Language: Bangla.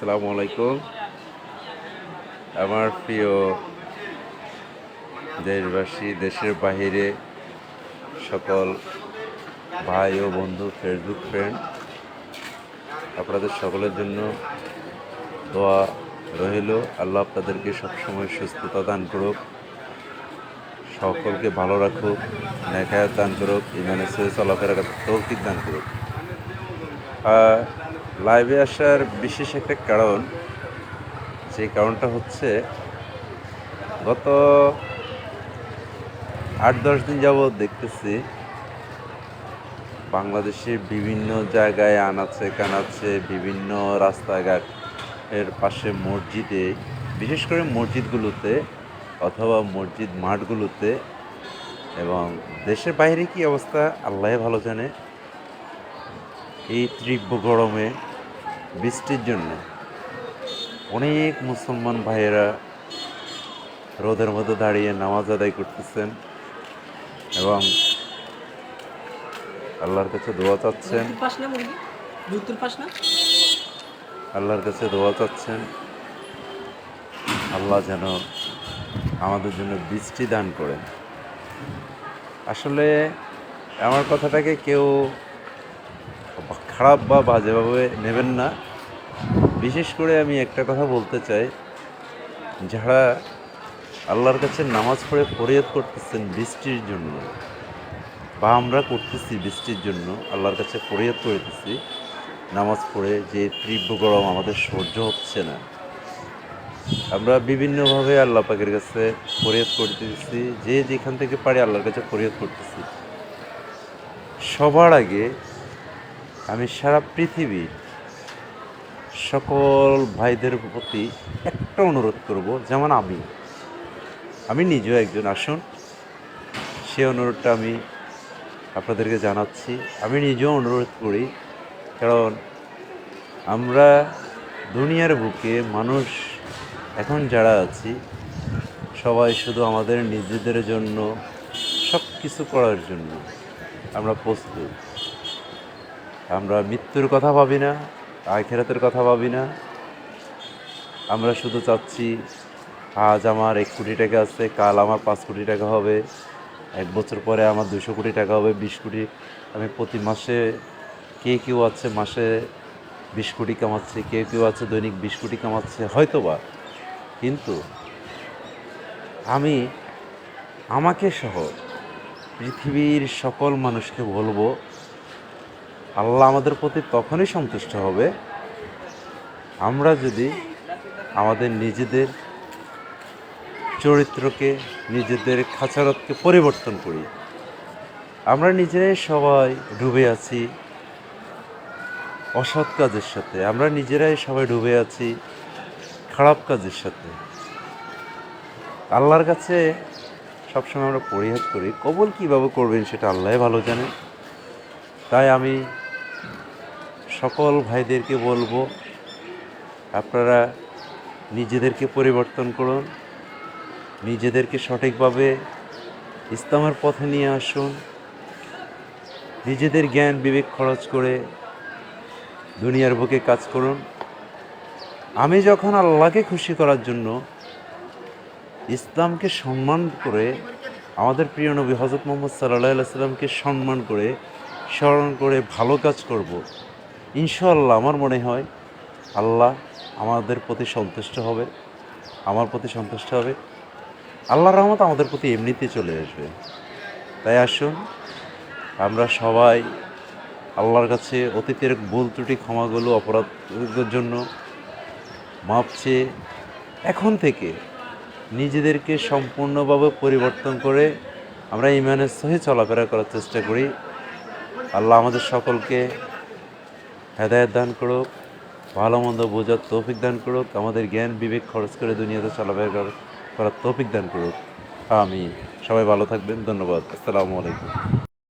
আসসালামু আলাইকুম। আমার প্রিয় দেশবাসী, দেশের বাহিরে সকল ভাই ও বন্ধু ফেসবুক ফ্রেন্ড আপনাদের সকলের জন্য দোয়া রইল। আল্লাহ আপনাদেরকে সবসময় সুস্থতা দান করুক, সকলকে ভালো রাখুক নেখায়াত দান করুক সহিত চলাফেরা তৌফিক দান করুক। লাইভে আসার বিশেষ একটা কারণ, যে কারণটা হচ্ছে গত আট, দশ দিন যাবৎ দেখতেছি বাংলাদেশের বিভিন্ন জায়গায় আনাচ্ছে কানাচ্ছে বিভিন্ন রাস্তাঘাট এর পাশে মসজিদে, বিশেষ করে মসজিদগুলোতে অথবা মসজিদ মাঠগুলোতে এবং দেশের বাইরে কি অবস্থা, আল্লাহ ভালো জানে। এই তীব্র গরমে বৃষ্টির জন্য অনেক মুসলমান ভাইয়েরা রোদের মধ্যে দাঁড়িয়ে নামাজ আদায় করতেছেন এবং আল্লাহর কাছে দোয়া চাচ্ছেন। আল্লাহর কাছে দোয়া চাচ্ছেন আল্লাহ যেন আমাদের জন্য বৃষ্টি দান করেন। আসলে আমার কথাটাকে কেউ খারাপ বা বাজেভাবে নেবেন না। বিশেষ করে আমি একটা কথা বলতে চাই। যারা আল্লাহর কাছে নামাজ পড়ে ফরিয়াদ করতেছেন বৃষ্টির জন্য বা আমরা করতেছি বৃষ্টির জন্য, আল্লাহর কাছে ফরিয়াদ করতেছি নামাজ পড়ে যে তীব্র গরম আমাদের সহ্য হচ্ছে না। আমরা বিভিন্নভাবে আল্লাহ পাকের কাছে ফরিয়াদ করতেছি যে যেখান থেকে পারি আল্লাহর কাছে ফরিয়াদ করতেছি। সবার আগে আমি সারা পৃথিবীর সকল ভাইদের প্রতি একটা অনুরোধ করব, যেমন আমি। আমি নিজেও একজন আসুন। সে অনুরোধটা আমি আপনাদেরকে জানাচ্ছি। আমি নিজেও অনুরোধ করি, কারণ আমরা দুনিয়ার বুকে মানুষ এখন যারা আছি, সবাই শুধু আমাদের নিজেদের জন্য সব কিছু করার জন্য আমরা প্রস্তুত। আমরা মৃত্যুর কথা ভাবি না, আখেরাতের কথা ভাবি না। আমরা শুধু চাচ্ছি, আজ আমার এক কোটি টাকা আছে, কাল আমার পাঁচ কোটি টাকা হবে, এক বছর পরে আমার দুশো কোটি টাকা হবে, বিশ কোটি। আমি প্রতি মাসে কে কেউ আছে, মাসে বিশ কোটি কামাচ্ছে কেউ কেউ আছে, দৈনিক বিশ কোটি কামাচ্ছে হয়তো বা কিন্তু আমি, আমাকে সহ পৃথিবীর সকল মানুষকে বলব আল্লাহ আমাদের প্রতি তখনই সন্তুষ্ট হবে আমরা যদি আমাদের নিজেদের চরিত্রকে, নিজেদের খাঁচারতকে পরিবর্তন করি। আমরা নিজেরাই সবাই ডুবে আছি অসৎ কাজের সাথে। আমরা নিজেরাই সবাই ডুবে আছি খারাপ কাজের সাথে। আল্লাহর কাছে সবসময় আমরা পরিহাস করি। কবল কীভাবে করবেন সেটা আল্লাহ ভালো জানে তাই আমি সকল ভাইদেরকে বলব, আপনারা নিজেদেরকে পরিবর্তন করুন, নিজেদেরকে সঠিকভাবে ইসলামের পথে নিয়ে আসুন, নিজেদের জ্ঞান বিবেক খরচ করে দুনিয়ার বুকে কাজ করুন। আমি যখন আল্লাহকে খুশি করার জন্য ইসলামকে সম্মান করে, আমাদের প্রিয় নবী হজরত মোহাম্মদ সাল্লাহ সাল্লামকে সম্মান করে, স্মরণ করে ভালো কাজ করব ইনশাআল্লাহ আমার মনে হয় আল্লাহ আমাদের প্রতি সন্তুষ্ট হবে, আমার প্রতি সন্তুষ্ট হবে। আল্লাহর রহমত আমাদের প্রতি এমনিতে চলে আসবে। তাই আসুন, আমরা সবাই আল্লাহর কাছে অতীতের ভুল ত্রুটি, ক্ষমাগুলো অপরাধের জন্য মাপ চেয়ে এখন থেকে নিজেদেরকে সম্পূর্ণভাবে পরিবর্তন করে আমরা ইমানের সহিত চলাফেরা করার চেষ্টা করি। আল্লাহ আমাদের সকলকে হেদায়ত দান করুক, ভালো মন্দ বোঝার তৌফিক দান করুক, আমাদের জ্ঞান, বিবেক খরচ করে দুনিয়াতে চলাফেরা করার- তৌফিক দান করুক। আমি সবাই ভালো থাকবেন, ধন্যবাদ। আসসালামু আলাইকুম।